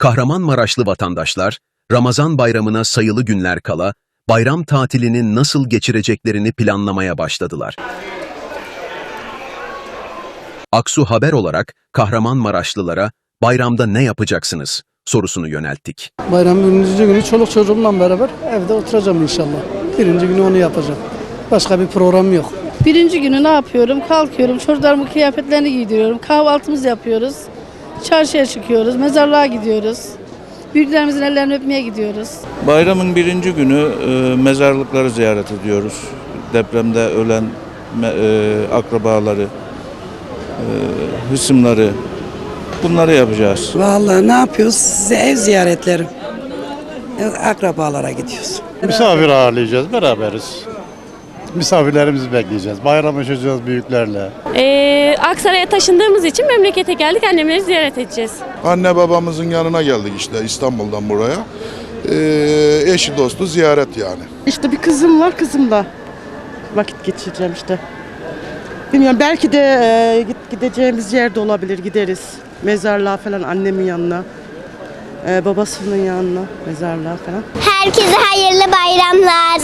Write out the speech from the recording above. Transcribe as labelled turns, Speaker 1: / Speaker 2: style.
Speaker 1: Kahramanmaraşlı vatandaşlar, Ramazan bayramına sayılı günler kala, bayram tatilini nasıl geçireceklerini planlamaya başladılar. Aksu Haber olarak Kahramanmaraşlılara bayramda ne yapacaksınız sorusunu yönelttik.
Speaker 2: Bayramın birinci günü çoluk çocuğumla beraber evde oturacağım inşallah. Birinci günü onu yapacağım. Başka bir program yok.
Speaker 3: Birinci günü ne yapıyorum? Kalkıyorum, çocuklarımın kıyafetlerini giydiriyorum, kahvaltımızı yapıyoruz, çarşıya çıkıyoruz, mezarlığa gidiyoruz, büyüklerimizin ellerini öpmeye gidiyoruz.
Speaker 4: Bayramın birinci günü e, mezarlıkları ziyaret ediyoruz. Depremde ölen e, akrabaları, e, hısımları bunları yapacağız.
Speaker 5: Vallahi ne yapıyoruz? Size ev ziyaretleri. Akrabalara gidiyoruz.
Speaker 6: Misafir ağırlayacağız, beraberiz. Misafirlerimizi bekleyeceğiz. Bayramlaşacağız büyüklerle.
Speaker 7: Ee, Aksaray'a taşındığımız için memlekete geldik. Annemleri ziyaret edeceğiz.
Speaker 8: Anne babamızın yanına geldik işte İstanbul'dan buraya. Ee, eşi dostu ziyaret yani.
Speaker 9: İşte bir kızım var kızımla vakit geçireceğim işte. Bilmiyorum belki de e, gideceğimiz yerde olabilir gideriz. Mezarlığa falan annemin yanına. e, babasının yanına mezarlığa falan.
Speaker 10: Herkese hayırlı bayramlar.